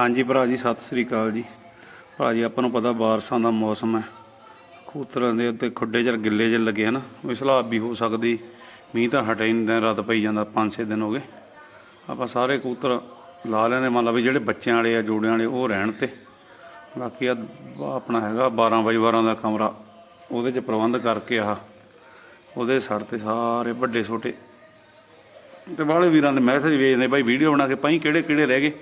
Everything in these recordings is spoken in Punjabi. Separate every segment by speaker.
Speaker 1: ਹਾਂਜੀ ਭਰਾ ਜੀ, ਸਤਿ ਸ੍ਰੀ ਅਕਾਲ ਜੀ। ਭਰਾ ਜੀ, ਆਪਾਂ ਨੂੰ ਪਤਾ ਬਾਰਸ਼ਾਂ ਦਾ ਮੌਸਮ ਹੈ। ਕਬੂਤਰਾਂ ਦੇ ਉੱਤੇ ਖੁੱਡੇ ਜਰ ਗਿੱਲੇ ਜਿਹੇ ਲੱਗੇ ਹਨ। ਉਹ ਸਲਾਬ ਵੀ ਹੋ ਸਕਦੀ। ਮੀਂਹ ਤਾਂ ਹਟੇ ਨਹੀਂ ਦਿਨ, ਰਾਤ ਪਈ ਜਾਂਦਾ 5-6 ਦਿਨ ਹੋ ਗਏ। ਆਪਾਂ ਸਾਰੇ ਕੂਤਰ ਲਾ ਲੈਂਦੇ ਮੰਨ ਲਾ ਵੀ ਜਿਹੜੇ ਬੱਚਿਆਂ ਵਾਲੇ ਆ, ਜੋੜਿਆਂ ਵਾਲੇ, ਉਹ ਰਹਿਣ ਤੇ। ਬਾਕੀ ਆ, ਆਪਣਾ ਹੈਗਾ 12 ਬਾਈ 12 ਦਾ ਕਮਰਾ। ਉਹਦੇ 'ਚ ਪ੍ਰਬੰਧ ਕਰਕੇ ਆਹ, ਉਹਦੇ ਸੜ ਤੇ ਸਾਰੇ ਵੱਡੇ ਛੋਟੇ। ਤੇ ਬਾਹਲੇ ਵੀਰਾਂ ਦੇ ਮੈਸੇਜ ਵੇਚਦੇ ਭਾਈ ਵੀਡੀਓ ਬਣਾ ਕੇ ਪਾਈ ਕਿਹੜੇ ਕਿਹੜੇ ਰਹਿ ਗਏ?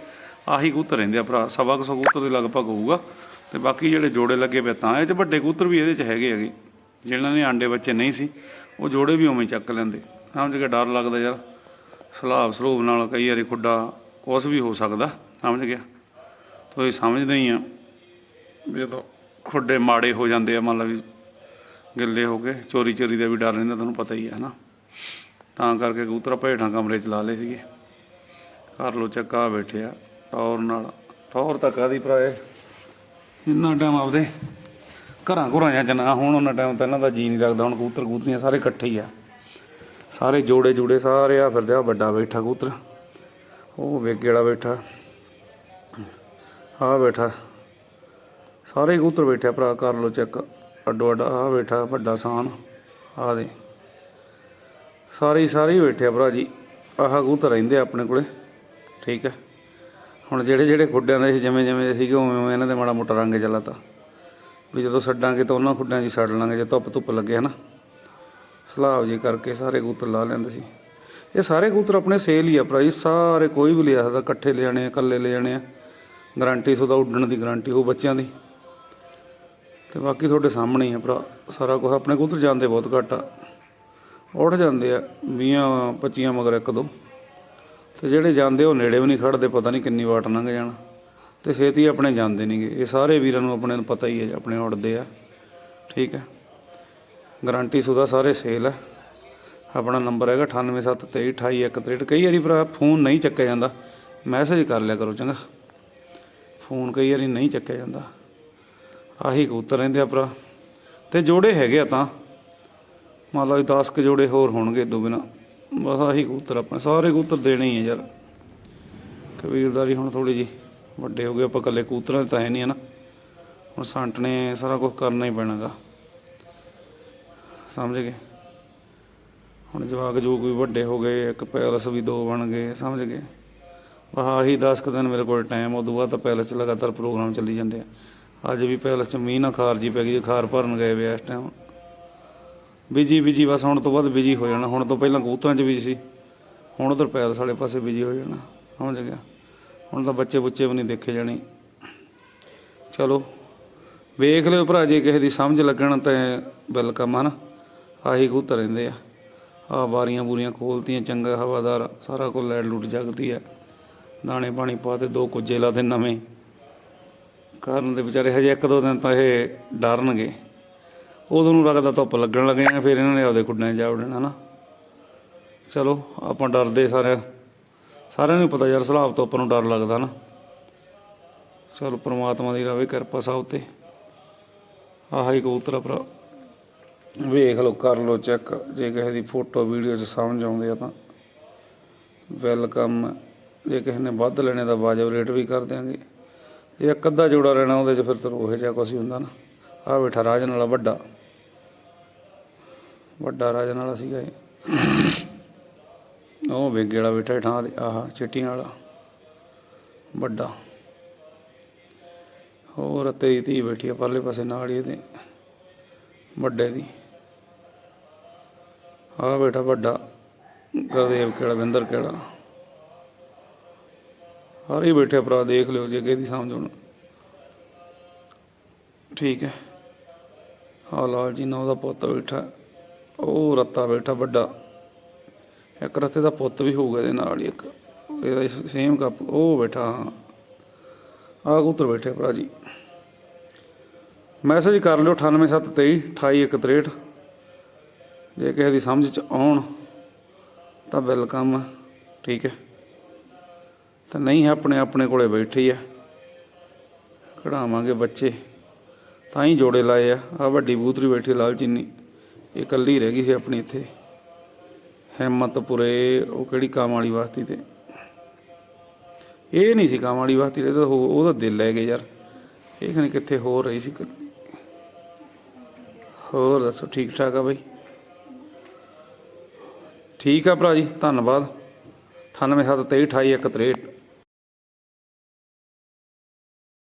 Speaker 1: ਆਹੀ ਕਬੂਤਰ ਰਹਿੰਦੇ ਆ ਭਰਾ, ਸਵਾ ਕੁ ਸੌ ਕਬੂਤਰ ਦੇ ਲਗਭਗ ਹੋਊਗਾ। ਤੇ ਬਾਕੀ ਜਿਹੜੇ ਜੋੜੇ ਲੱਗੇ ਪਏ ਤਾਂ ਇਹ ਚ ਵੱਡੇ ਕਬੂਤਰ ਵੀ ਇਹਦੇ ਚ ਹੈਗੇ ਹੈਗੇ। ਜਿਹਨਾਂ ਨੇ ਆਂਡੇ ਬੱਚੇ ਨਹੀਂ ਸੀ, ਉਹ ਜੋੜੇ ਵੀ ਉਵੇਂ ਚੱਕ ਲੈਂਦੇ। ਸਮਝ ਕੇ ਡਰ ਲੱਗਦਾ ਯਾਰ। ਸਲਾਬ ਸਲੂਬ ਨਾਲ ਕਈ ਵਾਰੀ ਖੁੱਡਾ ਕੁਛ ਵੀ ਹੋ ਸਕਦਾ, ਸਮਝ ਗਿਆ। ਤੁਸੀਂ ਸਮਝਦੇ ਹੀ ਆ। ਜਦੋਂ ਖੁੱਡੇ ਮਾੜੇ ਹੋ ਜਾਂਦੇ ਆ, ਮੰਨ ਲਓ ਵੀ ਗਿੱਲੇ ਹੋ ਗਏ ਚੋਰੀ ਚੋਰੀ ਦਾ ਵੀ ਡਰ ਰਹਿੰਦਾ, ਤੁਹਾਨੂੰ ਪਤਾ ਹੀ ਹੈ ਨਾ ਤਾਂ ਕਰਕੇ ਕਬੂਤਰ ਭੇਡਾਂ ਕਮਰੇ 'ਚ ਲਾ ਲਏ ਸੀਗੇ। ਕਰ ਲੋ ਚੱਕਾ ਬੈਠੇ ਆ। ਟੌਰ ਨਾਲ। ਟੌਰ ਤਾਂ ਕਾਦੀ ਭਰਾਏ ਜਿੰਨਾ ਟਾਈਮ ਆਪਦੇ ਘਰਾਂ ਘੁਰਾਂ ਜਾਂ ਜਨਾ ਹੁਣ, ਉਹਨਾਂ ਟਾਈਮ ਤਾਂ ਇਹਨਾਂ ਦਾ ਜੀ ਨਹੀਂ ਲੱਗਦਾ। ਹੁਣ ਕਬੂਤਰ ਕਬੂਤਰੀਆਂ ਸਾਰੇ ਇਕੱਠੇ ਹੀ ਆ। ਸਾਰੇ ਜੋੜੇ ਜੋੜੇ ਸਾਰੇ ਆ ਫਿਰਦੇ ਆ, ਵੱਡਾ ਬੈਠਾ ਕਬੂਤਰ। ਉਹ ਵੇਗੇ ਵਾਲਾ ਬੈਠਾ। ਆ ਬੈਠਾ। ਸਾਰੇ ਕਬੂਤਰ ਬੈਠਿਆ ਭਰਾ, ਕਰ ਲੋ ਚੈੱਕ। ਅੱਡੋ ਅੱਡ ਆ ਬੈਠਾ, ਵੱਡਾ ਸਾਨ ਆ ਦੇ। ਸਾਰੇ ਸਾਰੇ ਬੈਠਿਆ ਭਰਾ ਜੀ। ਆਹ ਕਬੂਤਰ ਰਹਿੰਦੇ ਆਪਣੇ ਕੋਲੇ। ਠੀਕ ਹੈ ਹੁਣ ਜਿਹੜੇ ਜਿਹੜੇ ਖੁੱਡਿਆਂ ਦੇ ਸੀ, ਜਿਵੇਂ ਜਿਵੇਂ ਸੀਗੇ, ਉਵੇਂ ਉਵੇਂ ਇਹਨਾਂ ਦੇ ਮਾੜਾ ਮੋਟਾ ਰੰਗ ਚੱਲਾ ਤਾ ਵੀ ਜਦੋਂ ਛੱਡਾਂਗੇ ਤਾਂ ਉਹਨਾਂ ਖੁੱਡਿਆਂ 'ਚ ਹੀ ਛੱਡ ਲਾਂਗੇ, ਜੇ ਧੁੱਪ ਧੁੱਪ ਲੱਗੇ, ਹਨਾ। ਸਲਾਬ ਜੀ ਕਰਕੇ ਸਾਰੇ ਕੂਤਰ ਲਾ ਲੈਂਦੇ ਸੀ। ਇਹ ਸਾਰੇ ਕੂਤਰ ਆਪਣੇ ਸੇਲ ਹੀ ਆ ਭਰਾ ਜੀ, ਸਾਰੇ ਕੋਈ ਵੀ ਲਿਆ ਸਕਦਾ, ਇਕੱਠੇ ਲੈ ਜਾਣੇ ਆ, ਇਕੱਲੇ ਲੈ ਜਾਣੇ ਆ। ਗਾਰੰਟੀ ਸੁਦਾ ਉੱਡਣ ਦੀ ਗਾਰੰਟੀ ਉਹ ਬੱਚਿਆਂ ਦੀ। ਤੇ ਬਾਕੀ ਤੁਹਾਡੇ ਸਾਹਮਣੇ ਹੀ ਆ ਭਰਾ, ਸਾਰਾ ਕੁਝ ਆਪਣੇ ਕਬੂਤਰ ਜਾਂਦੇ ਬਹੁਤ ਘੱਟ ਆ। ਉੱਠ ਜਾਂਦੇ ਆ 20 25 ਮਗਰ ਇੱਕ ਦੋ। ਤੇ ਜਿਹੜੇ ਜਾਂਦੇ ਉਹ ਨੇੜੇ ਵੀ ਨਹੀਂ ਖੜਦੇ, ਪਤਾ ਨਹੀਂ ਕਿੰਨੀ ਵਾਟ ਲੰਘ ਜਾਣ। ਤੇ ਛੇਤੀ ਆਪਣੇ ਜਾਂਦੇ ਨਹੀਂਗੇ ਇਹ ਸਾਰੇ ਵੀਰਾਂ ਨੂੰ ਆਪਣੇ ਨੂੰ ਪਤਾ ਹੀ ਹੈ, ਆਪਣੇ ਉੱਡਦੇ ਆ। ਠੀਕ ਹੈ। ਗਾਰੰਟੀ ਸੁਦਾ ਸਾਰੇ ਸੇਲ ਹੈ। ਆਪਣਾ ਨੰਬਰ ਹੈਗਾ 9873282163 ਕਈ ਵਾਰੀ ਭਰਾ ਫੋਨ ਨਹੀਂ ਚੱਕਿਆ ਜਾਂਦਾ। ਮੈਸੇਜ ਕਰ ਲਿਆ ਕਰੋ ਚੰਗਾ। ਫੋਨ ਕਈ ਵਾਰੀ ਨਹੀਂ ਚੱਕਿਆ ਜਾਂਦਾ। ਆਹੀ ਕਬੂਤਰ ਰਹਿੰਦੇ ਆ ਭਰਾ। ਤੇ ਜੋੜੇ ਹੈਗੇ ਆ ਤਾਂ। ਮੰਨ ਲਓ 10 ਕ ਜੋੜੇ ਹੋਰ ਹੋਣਗੇ ਦੋ ਬਿਨਾ। ਬਸ ਆਹੀ ਕਬੂਤਰ ਆਪਣੇ, ਸਾਰੇ ਕਬੂਤਰ ਦੇਣੇ ਹੀ ਆ ਯਾਰ। ਕਬੀਲਦਾਰੀ ਹੁਣ ਥੋੜੀ ਜੀ ਵੱਡੇ ਹੋ ਗਏ, ਆਪਾਂ ਇਕੱਲੇ ਕਬੂਤਰਾਂ ਦੇ ਤਾਂ ਹੈ ਨਹੀਂ ਹੈ ਨਾ ਹੁਣ ਸੰਟ ਨੇ ਸਾਰਾ ਕੁਝ ਕਰਨਾ ਹੀ ਪੈਣਾਗਾ। ਸਮਝ ਗਏ? ਹੁਣ ਜਵਾਕ ਜੋ ਕੋਈ ਵੱਡੇ ਹੋ ਗਏ, ਇੱਕ ਪੈਲਸ ਵੀ ਦੋ ਬਣ ਗਏ, ਸਮਝ ਗਏ? ਬਸ ਆਹੀ 10 ਕੁ ਦਿਨ ਮੇਰੇ ਕੋਲ ਟਾਈਮ ਉਦੋਂ ਬਾਅਦ ਤਾਂ ਪੈਲਸ 'ਚ ਲਗਾਤਾਰ ਪ੍ਰੋਗਰਾਮ ਚੱਲੀ ਜਾਂਦੇ ਆ। ਅੱਜ ਵੀ ਪੈਲਸ 'ਚ ਮੀਂਹ ਨਾ ਖਾਰ ਜੀ ਪੈ ਗਈ ਖਾਰ ਭਰਨ ਗਏ ਵੇ ਇਸ ਟਾਈਮ ਬਿਜ਼ੀ ਬਿਜ਼ੀ, ਬਸ ਹੁਣ ਤੋਂ ਬਾਅਦ ਬਿਜ਼ੀ ਹੋ ਜਾਣਾ। ਹੁਣ ਤੋਂ ਪਹਿਲਾਂ ਕਬੂਤਰਾਂ 'ਚ ਬਿਜ਼ੀ ਸੀ। ਹੁਣ ਉਧਰ ਪੈਲਸ ਵਾਲੇ ਪਾਸੇ ਬਿਜ਼ੀ ਹੋ ਜਾਣਾ। ਸਮਝ ਗਿਆ? ਹੁਣ ਤਾਂ ਬੱਚੇ ਬੁੱਚੇ ਵੀ ਨਹੀਂ ਦੇਖੇ ਜਾਣੇ। ਚਲੋ, ਵੇਖ ਲਿਓ ਭਰਾ, ਜੇ ਕਿਸੇ ਦੀ ਸਮਝ ਲੱਗਣ ਤਾਂ ਵੈਲਕਮ ਆ ਨਾ ਆਹੀ ਕਬੂਤਰ ਰਹਿੰਦੇ ਆ। ਆ ਬਾਰੀਆਂ ਬੂਰੀਆਂ ਖੋਲਤੀਆਂ, ਚੰਗਾ ਹਵਾਦਾਰ, ਸਾਰਾ ਕੁਝ ਲੈਟ ਲੁੱਟ ਜਗਦੀ ਆ। ਦਾਣੇ ਪਾਣੀ ਪਾਤੇ ਦੋ ਕੁੱਜੇ ਲਾਤੇ ਨਵੇਂ। ਕਾਰਨ ਦੇ ਵਿਚਾਰੇ ਹਜੇ ਇੱਕ ਦੋ ਦਿਨ ਤਾਂ ਇਹ ਡਰਨਗੇ। ਉਦੋਂ ਨੂੰ ਲੱਗਦਾ ਧੁੱਪ ਲੱਗਣ ਲੱਗ ਜਾਣਾ ਫਿਰ ਇਹਨਾਂ ਨੇ ਆਪਦੇ ਕੁੱਡਿਆਂ 'ਚ ਜਾ ਵੜਨਾ ਨਾ ਚਲੋ, ਆਪਾਂ ਡਰਦੇ ਸਾਰੇ। ਸਾਰਿਆਂ ਨੂੰ ਪਤਾ ਯਾਰ, ਸਲਾਬ ਤੋਂ ਆਪਾਂ ਨੂੰ ਡਰ ਲੱਗਦਾ ਨਾ। ਚਲੋ, ਪ੍ਰਮਾਤਮਾ ਦੀ ਰਵੇ, ਕਿਰਪਾ ਸਭ ਤੇ। ਆਹ ਹੀ ਕਬੂਤਰ ਭਰਾ। ਵੇਖ ਲਓ, ਕਰ ਲਓ ਚੈੱਕ। ਜੇ ਕਿਸੇ ਦੀ ਫੋਟੋ, ਵੀਡੀਓ 'ਚ ਸਮਝ ਆਉਂਦੇ ਆ ਤਾਂ। ਵੈਲਕਮ। ਜੇ ਕਿਸੇ ਨੇ ਵੱਧ ਲੈਣੇ ਦਾ ਵਾਜਬ ਰੇਟ ਵੀ ਕਰ ਦਿਆਂਗੇ। ਜੇ ਇੱਕ ਅੱਧਾ ਜੋੜਾ ਲੈਣਾ ਉਹਦੇ 'ਚ, ਫਿਰ ਤਾਂ ਉਹੋ ਜਿਹਾ ਕੁਛ ਹੀ ਹੁੰਦਾ ਨਾ। ਆਹ ਬੈਠਾ ਰਾਜ ਵਾਲਾ ਵੱਡਾ। ਵੱਡਾ ਰਾਜਨ ਵਾਲਾ ਸੀਗਾ ਇਹ ਉਹ ਵੇਗੇ ਵਾਲਾ ਬੈਠਾ ਠਾਂ ਤੇ, ਆਹ ਚਿੱਟੀਆਂ ਵਾਲਾ ਵੱਡਾ। ਹੋਰ ਤੇਰੀ ਧੀ ਬੈਠੀ ਆ, ਪਰਲੇ ਪਾਸੇ ਨਾਲ ਹੀ ਇਹਦੇ, ਵੱਡੇ ਦੀ। ਆਹ ਬੈਠਾ ਵੱਡਾ, ਗੁਰਦੇਵ ਕਿਹੜਾ ਵਿੰਦਰ ਕਿਹੜਾ। ਸਾਰੇ ਹੀ ਬੈਠੇ ਭਰਾ, ਦੇਖ ਲਿਓ ਜੇ ਕਿਹਦੀ ਸਮਝ ਹੁਣ। ਠੀਕ ਹੈ। ਹਾਂ ਲਾਲ ਜੀ ਨਾ ਉਹਦਾ ਪੁੱਤ ਬੈਠਾ। ਉਹ ਰੱਤਾ ਬੈਠਾ ਵੱਡਾ। ਇੱਕ ਰੱਤੇ ਦਾ ਪੁੱਤ ਵੀ ਹੋਊਗਾ ਇਹਦੇ ਨਾਲ ਹੀ ਇੱਕ। ਇਹਦਾ ਸੇਮ ਕੱਪ। ਉਹ ਬੈਠਾ, ਹਾਂ। ਆ ਉਤਰ ਬੈਠੇ ਭਰਾ ਜੀ। ਮੈਸੇਜ ਕਰ ਲਿਓ 98723 28163 ਜੇ ਕਿਸੇ ਦੀ ਸਮਝ ਚ ਆਉਣ, ਤਾਂ ਵੈਲਕਮ ਠੀਕ ਹੈ। ਤਾਂ ਨਹੀਂ, ਆਪਣੇ ਆਪਣੇ ਕੋਲੇ ਬੈਠੇ ਹੀ। ਆ ਕਢਾਵਾਂਗੇ ਬੱਚੇ। ਤਾਂ ਹੀ ਜੋੜੇ ਲਾਏ ਆ। ਆ ਵੱਡੀ ਬੂਤਰੀ ਬੈਠੀ ਲਾਲ ਚੀਨੀ। ਇਹ ਇਕੱਲੀ ਰਹਿ ਗਈ ਸੀ ਆਪਣੀ ਇੱਥੇ। ਹਿੰਮਤਪੁਰੇ, ਉਹ ਕਿਹੜੀ ਕਾਮ ਵਾਲੀ ਵਾਸਤੀ ਤੇ? ਇਹ ਨਹੀਂ ਸੀ ਕਾਮ ਵਾਲੀ ਵਾਸਤੇ ਇਹਦਾ ਹੋ- ਉਹਦਾ ਦਿਲ ਲੈ ਗਏ ਯਾਰ। ਇਹ ਖਣੀ ਕਿੱਥੇ ਹੋਰ ਰਹੀ ਸੀ ਇਕੱਲੀ। ਹੋਰ ਦੱਸੋ, ਠੀਕ ਠਾਕ ਆ ਬਾਈ? ਠੀਕ ਆ ਭਰਾ ਜੀ, ਧੰਨਵਾਦ। 98 7 23 28 1 63